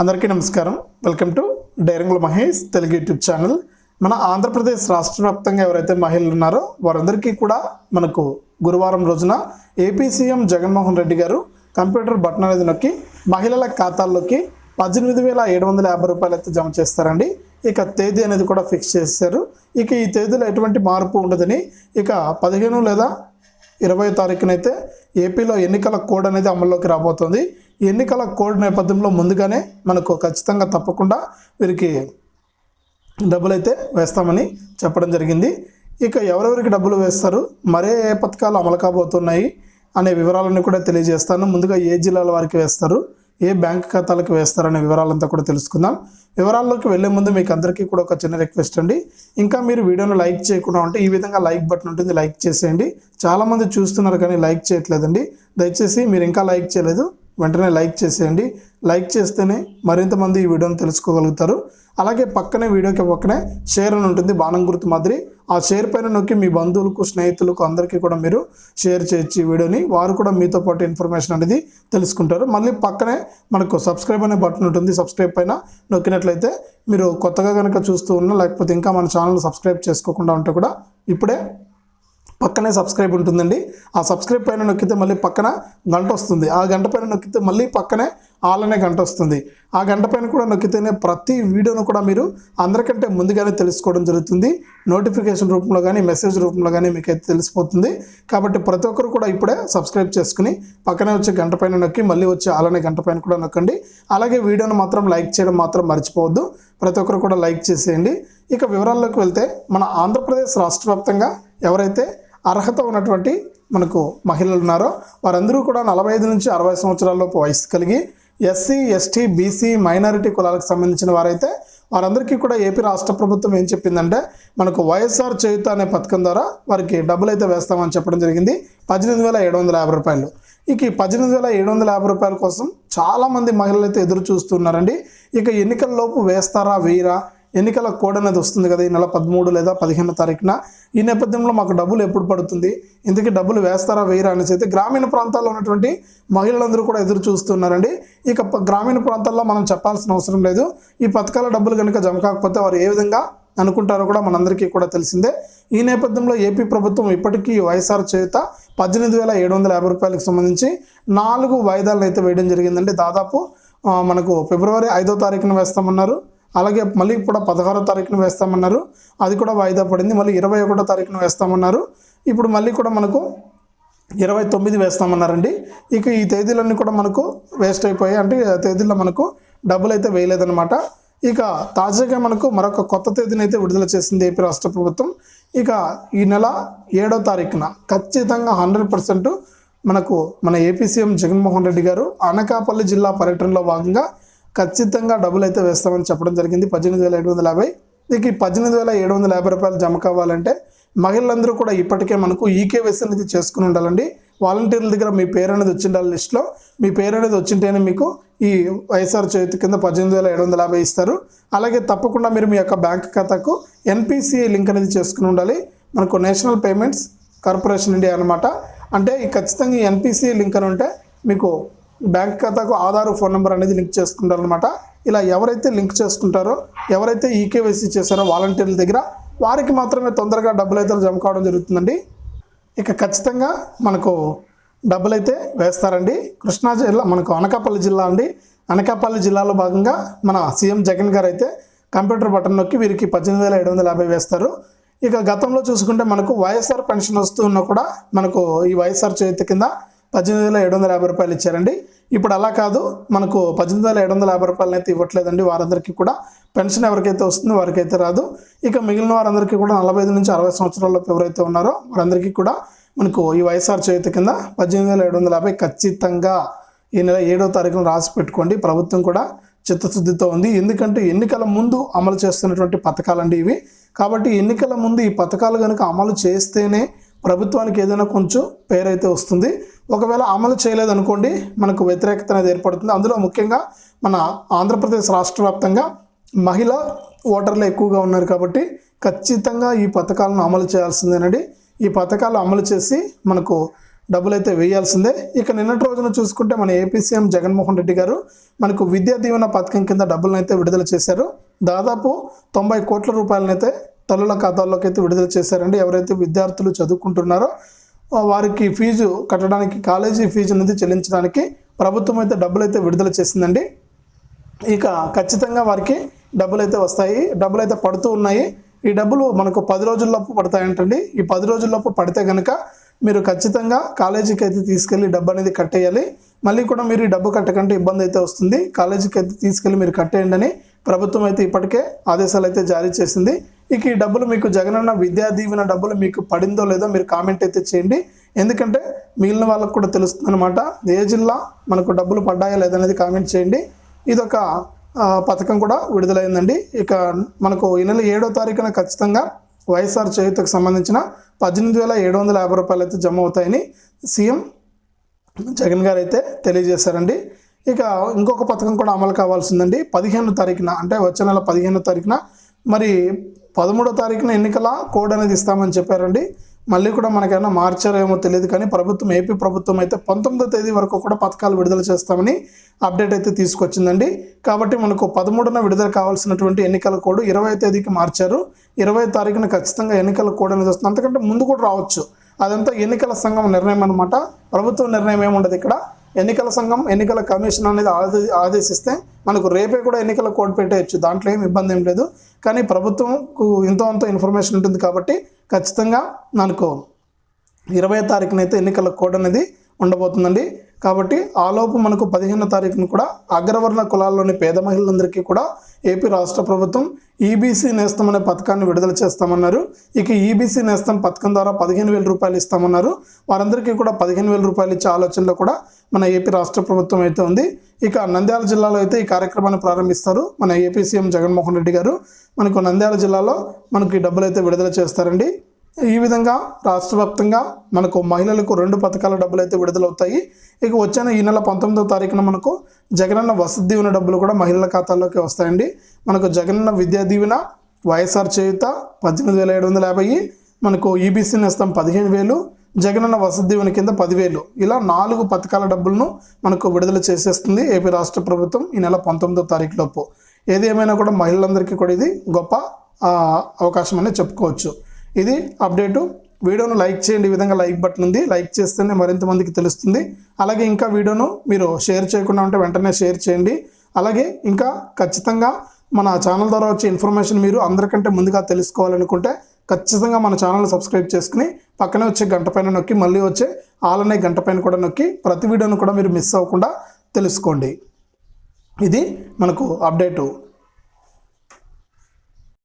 అందరికీ నమస్కారం. Welcome to డైరంగుల మహేష్ తెలుగు యూట్యూబ్ ఛానల్. మన ఆంధ్రప్రదేశ్ రాష్ట్ర వ్యాప్తంగా ఎవరైతే మహిళలు ఉన్నారో వారందరికీ కూడా మనకు గురువారం రోజున ఏపీ సీఎం జగన్మోహన్ రెడ్డి గారు కంప్యూటర్ బటన్ అనేది నొక్కి మహిళల ఖాతాల్లోకి పద్దెనిమిది వేల ఏడు వందల యాభై రూపాయలు అయితే జమ చేస్తారండి. ఇక తేదీ అనేది కూడా ఫిక్స్ చేశారు. ఇక ఈ తేదీలో ఎటువంటి మార్పు ఉండదని ఇక పదిహేను లేదా ఇరవై తారీఖునైతే ఏపీలో ఎన్నికల కోడ్ అనేది అమల్లోకి రాబోతుంది. ఎన్నికల కోడ్ నేపథ్యంలో ముందుగానే మనకు ఖచ్చితంగా తప్పకుండా వీరికి డబ్బులు అయితే వేస్తామని చెప్పడం జరిగింది. ఇక ఎవరెవరికి డబ్బులు వేస్తారు మరే ఏ పథకాలు అమలు కాబోతున్నాయి అనే వివరాలన్నీ కూడా తెలియజేస్తాను. ముందుగా ఏ జిల్లాల వారికి వేస్తారు ఏ బ్యాంక్ ఖాతాలకు వేస్తారనే వివరాలంతా కూడా తెలుసుకుందాం. వివరాల్లోకి వెళ్ళే ముందు మీకు అందరికీ కూడా ఒక చిన్న రిక్వెస్ట్ అండి. ఇంకా మీరు వీడియోను లైక్ చేయకుండా ఉంటే ఈ విధంగా లైక్ బటన్ ఉంటుంది లైక్ చేసేయండి. చాలామంది చూస్తున్నారు కానీ లైక్ చేయట్లేదండి. దయచేసి మీరు ఇంకా లైక్ చేయలేదు వెంటనే లైక్ చేసేయండి. లైక్ చేస్తేనే మరింత మంది ఈ వీడియోని తెలుసుకోగలుగుతారు. అలాగే పక్కనే వీడియోకి పక్కనే షేర్ అని ఉంటుంది బాణం గుర్తు మాదిరి. ఆ షేర్ పైన నొక్కి మీ బంధువులకు స్నేహితులకు అందరికీ కూడా మీరు షేర్ చేయొచ్చు ఈ వీడియోని. వారు కూడా మీతో పాటు ఇన్ఫర్మేషన్ అనేది తెలుసుకుంటారు. మళ్ళీ పక్కనే మనకు సబ్స్క్రైబ్ అనే బటన్ ఉంటుంది. సబ్స్క్రైబ్ పైన నొక్కినట్లయితే మీరు కొత్తగా కనుక చూస్తూ ఉన్నా లేకపోతే ఇంకా మన ఛానల్ సబ్స్క్రైబ్ చేసుకోకుండా ఉంటే కూడా ఇప్పుడే పక్కనే సబ్స్క్రైబ్ ఉంటుందండి. ఆ సబ్స్క్రైబ్ పైన నొక్కితే మళ్ళీ పక్కన గంట వస్తుంది. ఆ గంట పైన నొక్కితే మళ్ళీ పక్కనే ఆల్ అనే గంట వస్తుంది. ఆ గంట పైన కూడా నొక్కితేనే ప్రతి వీడియోను కూడా మీరు అందరికంటే ముందుగానే తెలుసుకోవడం జరుగుతుంది. నోటిఫికేషన్ రూపంలో కానీ మెసేజ్ రూపంలో కానీ మీకు అయితే తెలిసిపోతుంది. కాబట్టి ప్రతి ఒక్కరు కూడా ఇప్పుడే సబ్స్క్రైబ్ చేసుకుని పక్కనే వచ్చే గంట పైన నొక్కి మళ్ళీ వచ్చే ఆల్ గంట పైన కూడా నొక్కండి. అలాగే వీడియోను మాత్రం లైక్ చేయడం మాత్రం మర్చిపోవద్దు. ప్రతి ఒక్కరు కూడా లైక్ చేసేయండి. ఇక వివరాల్లోకి వెళ్తే మన ఆంధ్రప్రదేశ్ రాష్ట్ర వ్యాప్తంగా ఎవరైతే అర్హత ఉన్నటువంటి మనకు మహిళలు ఉన్నారో వారందరూ కూడా నలభై ఐదు నుంచి అరవై సంవత్సరాలలోపు వయసు కలిగి ఎస్సీ ఎస్టీ బీసీ మైనారిటీ కులాలకు సంబంధించిన వారైతే వారందరికీ కూడా ఏపీ రాష్ట్ర ప్రభుత్వం ఏం చెప్పిందంటే మనకు వైఎస్ఆర్ చేయుత అనే పథకం ద్వారా వారికి డబ్బులు అయితే వేస్తామని చెప్పడం జరిగింది. పద్దెనిమిది వేల ఏడు వందల యాభై రూపాయలు. ఇక ఈ పద్దెనిమిది వేల ఏడు వందల యాభై రూపాయల కోసం చాలామంది మహిళలు అయితే ఎదురు చూస్తున్నారండి. ఇక ఎన్నికల లోపు వేస్తారా వేయరా? ఎన్నికల కోడ్ అనేది వస్తుంది కదా ఈ నెల పదమూడు లేదా పదిహేను తారీఖున. ఈ నేపథ్యంలో మాకు డబ్బులు ఎప్పుడు పడుతుంది? ఇందుకే డబ్బులు వేస్తారా వేయరా అనేసి అయితే గ్రామీణ ప్రాంతాల్లో ఉన్నటువంటి మహిళలందరూ కూడా ఎదురు చూస్తున్నారండి. ఇక గ్రామీణ ప్రాంతాల్లో మనం చెప్పాల్సిన అవసరం లేదు. ఈ పథకాల డబ్బులు కనుక జమ కాకపోతే వారు ఏ విధంగా అనుకుంటారో కూడా మనందరికీ కూడా తెలిసిందే. ఈ నేపథ్యంలో ఏపీ ప్రభుత్వం ఇప్పటికీ వైఎస్ఆర్ చేత పద్దెనిమిది వేల ఏడు వందల యాభై రూపాయలకు సంబంధించి నాలుగు వాయిదాలను అయితే వేయడం జరిగిందండి. దాదాపు మనకు ఫిబ్రవరి ఐదో తారీఖున వేస్తామన్నారు. అలాగే మళ్ళీ కూడా పదహారో తారీఖున వేస్తామన్నారు. అది కూడా వాయిదా పడింది. మళ్ళీ ఇరవై ఒకటో తారీఖున వేస్తామన్నారు. ఇప్పుడు మళ్ళీ కూడా మనకు ఇరవై తొమ్మిది వేస్తామన్నారండి. ఇక ఈ తేదీలన్నీ కూడా మనకు వేస్ట్ అయిపోయాయి. అంటే తేదీల్లో మనకు డబ్బులు అయితే వేయలేదన్నమాట. ఇక తాజాగా మనకు మరొక కొత్త తేదీని అయితే విడుదల చేసింది ఏపీ రాష్ట్ర ప్రభుత్వం. ఇక ఈ నెల ఏడో తారీఖున ఖచ్చితంగా హండ్రెడ్ పర్సెంట్ మనకు మన ఏపీ సీఎం జగన్మోహన్ రెడ్డి గారు అనకాపల్లి జిల్లా పర్యటనలో భాగంగా ఖచ్చితంగా డబ్బులు అయితే వేస్తామని చెప్పడం జరిగింది. పద్దెనిమిది వేల ఏడు వందల యాభై. ఇక ఈ పద్దెనిమిది వేల ఏడు వందల యాభై రూపాయలు జమ కావాలంటే మహిళలందరూ కూడా ఇప్పటికే మనకు ఈకేవైసీ అనేది చేసుకుని ఉండాలండి. వాలంటీర్ల దగ్గర మీ పేరు అనేది వచ్చిండాలి లిస్ట్లో? మీ పేరు అనేది వచ్చింటేనే మీకు ఈ వైఎస్ఆర్ చేతి కింద పద్దెనిమిది వేల ఏడు వందల యాభై ఇస్తారు. అలాగే తప్పకుండా మీరు మీ యొక్క బ్యాంక్ ఖాతాకు ఎన్పిసిఐ లింక్ అనేది చేసుకుని ఉండాలి. మనకు నేషనల్ పేమెంట్స్ కార్పొరేషన్ ఇండియా అనమాట అంటే ఈ ఖచ్చితంగా ఈ ఎన్పిసిఐ లింక్ అని ఉంటే మీకు బ్యాంక్ ఖాతాకు ఆధార్ ఫోన్ నెంబర్ అనేది లింక్ చేసుకుంటారనమాట ఇలా ఎవరైతే లింక్ చేసుకుంటారో ఎవరైతే ఈకేవైసీ చేశారో వాలంటీర్ల దగ్గర వారికి మాత్రమే తొందరగా డబ్బులు అయితే జమ కావడం జరుగుతుందండి. ఇక ఖచ్చితంగా మనకు డబ్బులైతే వేస్తారండి. కృష్ణా జిల్లా మనకు అనకాపల్లి జిల్లా అండి. అనకాపల్లి జిల్లాలో భాగంగా మన సీఎం జగన్ గారు అయితే కంప్యూటర్ బటన్ నొక్కి వీరికి పద్దెనిమిది వేల ఏడు వందల యాభై వేస్తారు. ఇక గతంలో చూసుకుంటే మనకు వైఎస్ఆర్ పెన్షన్ వస్తూ ఉన్నా కూడా మనకు ఈ వైఎస్ఆర్ చేతి కింద పద్దెనిమిది వేల ఏడు వందల యాభై రూపాయలు ఇచ్చారండి ఇప్పుడు అలా కాదు మనకు పద్దెనిమిది వేల ఏడు వందల యాభై రూపాయలు అయితే ఇవ్వట్లేదండి. వారందరికీ కూడా పెన్షన్ ఎవరికైతే వస్తుందో వారికైతే రాదు. ఇక మిగిలిన వారందరికీ కూడా నలభై ఐదు నుంచి అరవై సంవత్సరాలలోపు ఎవరైతే ఉన్నారో వారందరికీ కూడా మనకు ఈ వైఎస్ఆర్ చేతి కింద పద్దెనిమిది వేల ఏడు వందల యాభై ఖచ్చితంగా ఈ నెల ఏడో తారీఖున రాసి పెట్టుకోండి. ప్రభుత్వం కూడా చిత్తశుద్ధితో ఉంది. ఎందుకంటే ఎన్నికల ముందు అమలు చేస్తున్నటువంటి పథకాలండి ఇవి. కాబట్టి ఎన్నికల ముందు ఈ పథకాలు కనుక అమలు చేస్తేనే ప్రభుత్వానికి ఏదైనా కొంచెం పేరైతే వస్తుంది. ఒకవేళ అమలు చేయలేదనుకోండి మనకు వ్యతిరేకత అనేది ఏర్పడుతుంది. అందులో ముఖ్యంగా మన ఆంధ్రప్రదేశ్ రాష్ట్ర వ్యాప్తంగా మహిళ ఓటర్లు ఎక్కువగా ఉన్నారు కాబట్టి ఖచ్చితంగా ఈ పథకాలను అమలు చేయాల్సిందేనండి. ఈ పథకాలు అమలు చేసి మనకు డబ్బులు అయితే వేయాల్సిందే. ఇక నిన్నటి రోజున చూసుకుంటే మన ఏపీ సీఎం జగన్మోహన్ రెడ్డి గారు మనకు విద్యా దీవెన పథకం కింద డబ్బులను అయితే విడుదల చేశారు. దాదాపు తొంభై కోట్ల రూపాయలనైతే తల్లుల ఖాతాల్లోకి అయితే విడుదల చేశారండి. ఎవరైతే విద్యార్థులు చదువుకుంటున్నారో వారికి ఫీజు కట్టడానికి కాలేజీ ఫీజు అనేది చెల్లించడానికి ప్రభుత్వం అయితే డబ్బులు అయితే విడుదల చేసిందండి. ఇక ఖచ్చితంగా వారికి డబ్బులు అయితే వస్తాయి. డబ్బులు అయితే పడుతూ ఉన్నాయి. ఈ డబ్బులు మనకు పది రోజుల్లోపు పడతాయంటండి. ఈ పది రోజుల్లోపు పడితే కనుక మీరు ఖచ్చితంగా కాలేజీకి అయితే తీసుకెళ్ళి డబ్బు అనేది కట్టేయాలి. మళ్ళీ కూడా మీరు ఈ డబ్బు కట్టకంటే ఇబ్బంది అయితే వస్తుంది. కాలేజీకి అయితే తీసుకెళ్ళి మీరు కట్టేయండి అని ప్రభుత్వం అయితే ఇప్పటికే ఆదేశాలు అయితే జారీ చేసింది. ఇక ఈ డబ్బులు మీకు జగనన్న విద్యా దీవెన డబ్బులు మీకు పడిందో లేదో మీరు కామెంట్ అయితే చేయండి. ఎందుకంటే మిగిలిన వాళ్ళకు కూడా తెలుస్తుంది అనమాట ఏ జిల్లా మనకు డబ్బులు పడ్డాయా లేదనేది కామెంట్ చేయండి. ఇదొక పథకం కూడా విడుదలైందండి. ఇక మనకు ఈ నెల ఏడో తారీఖున ఖచ్చితంగా వైఎస్ఆర్ చేయుతకు సంబంధించిన పద్దెనిమిది వేల ఏడు వందల యాభై రూపాయలు అయితే జమ అవుతాయని సీఎం జగన్ గారు అయితే తెలియజేశారండి. ఇక ఇంకొక పథకం కూడా అమలు కావాల్సిందండి. పదిహేను తారీఖున అంటే వచ్చే నెల పదిహేను తారీఖున మరి పదమూడో తారీఖున ఎన్నికల కోడ్ అనేది ఇస్తామని చెప్పారండి. మళ్ళీ కూడా మనకైనా మార్చారో ఏమో తెలియదు కానీ ప్రభుత్వం ఏపీ ప్రభుత్వం అయితే పంతొమ్మిదో తేదీ వరకు కూడా పథకాలు విడుదల చేస్తామని అప్డేట్ అయితే తీసుకొచ్చిందండి. కాబట్టి మనకు పదమూడున విడుదల కావాల్సినటువంటి ఎన్నికల కోడ్ ఇరవై తేదీకి మార్చారు. ఇరవై తారీఖున ఖచ్చితంగా ఎన్నికల కోడ్ అనేది వస్తుంది. అంతకంటే ముందు కూడా రావచ్చు. అదంతా ఎన్నికల సంఘం నిర్ణయం అనమాట ప్రభుత్వం నిర్ణయం ఏముండదు ఇక్కడ? ఎన్నికల సంఘం ఎన్నికల కమిషన్ అనేది ఆదే ఆదేశిస్తే మనకు రేపే కూడా ఎన్నికల కోడ్ పెట్టేయచ్చు. దాంట్లో ఏం ఇబ్బంది ఏం లేదు. కానీ ప్రభుత్వంకు ఇంతో అంత ఇన్ఫర్మేషన్ ఉంటుంది కాబట్టి ఖచ్చితంగా మనకు ఇరవై తారీఖునైతే ఎన్నికల కోడ్ అనేది ఉండబోతుందండి. కాబట్టి ఆలోపు మనకు పదిహేనో తారీఖున కూడా అగ్రవర్ణ కులాల్లోని పేద మహిళలందరికీ కూడా ఏపీ రాష్ట్ర ప్రభుత్వం ఈబీసీ నేస్తం అనే పథకాన్ని విడుదల చేస్తామన్నారు. ఇక ఈబీసీ నేస్తం పథకం ద్వారా పదిహేను వేల రూపాయలు ఇస్తామన్నారు. వారందరికీ కూడా పదిహేను వేల రూపాయలు ఇచ్చే ఆలోచనలో కూడా మన ఏపీ రాష్ట్ర ప్రభుత్వం అయితే ఉంది. ఇక నంద్యాల జిల్లాలో అయితే ఈ కార్యక్రమాన్ని ప్రారంభిస్తారు మన ఏపీ సీఎం జగన్మోహన్ రెడ్డి గారు. మనకు నంద్యాల జిల్లాలో మనకి ఈ డబ్బులు అయితే విడుదల చేస్తారండి. ఈ విధంగా రాష్ట్ర వ్యాప్తంగా మనకు మహిళలకు రెండు పథకాల డబ్బులు అయితే విడుదలవుతాయి. ఇక వచ్చిన ఈ నెల పంతొమ్మిదో తారీఖున మనకు జగనన్న వసతి దీవెన డబ్బులు కూడా మహిళల ఖాతాల్లోకి వస్తాయండి. మనకు జగనన్న విద్యా దీవెన వైఎస్ఆర్ చేయుత పద్దెనిమిది వేల ఏడు వందల యాభై మనకు ఈబీసీ నేస్తం పదిహేను వేలు జగనన్న వసతి దీవెన కింద పదివేలు. ఇలా నాలుగు పథకాల డబ్బులను మనకు విడుదల చేసేస్తుంది ఏపీ రాష్ట్ర ప్రభుత్వం ఈ నెల పంతొమ్మిదో తారీఖు లోపు. ఏది ఏమైనా కూడా మహిళలందరికీ కూడా ఇది గొప్ప అవకాశం అనేది చెప్పుకోవచ్చు. ఇది అప్డేటు. వీడియోను లైక్ చేయండి. ఈ విధంగా లైక్ బటన్ ఉంది. లైక్ చేస్తేనే మరింత మందికి తెలుస్తుంది. అలాగే ఇంకా వీడియోను మీరు షేర్ చేయకుండా ఉంటే వెంటనే షేర్ చేయండి. అలాగే ఇంకా ఖచ్చితంగా మన ఛానల్ ద్వారా వచ్చే ఇన్ఫర్మేషన్ మీరు అందరికంటే ముందుగా తెలుసుకోవాలనుకుంటే ఖచ్చితంగా మన ఛానల్ సబ్స్క్రైబ్ చేసుకుని పక్కనే వచ్చే గంట పైన నొక్కి మళ్ళీ వచ్చే ఆల్ అనే గంట పైన కూడా నొక్కి ప్రతి వీడియోను కూడా మీరు మిస్ అవ్వకుండా తెలుసుకోండి. ఇది మనకు అప్డేటు.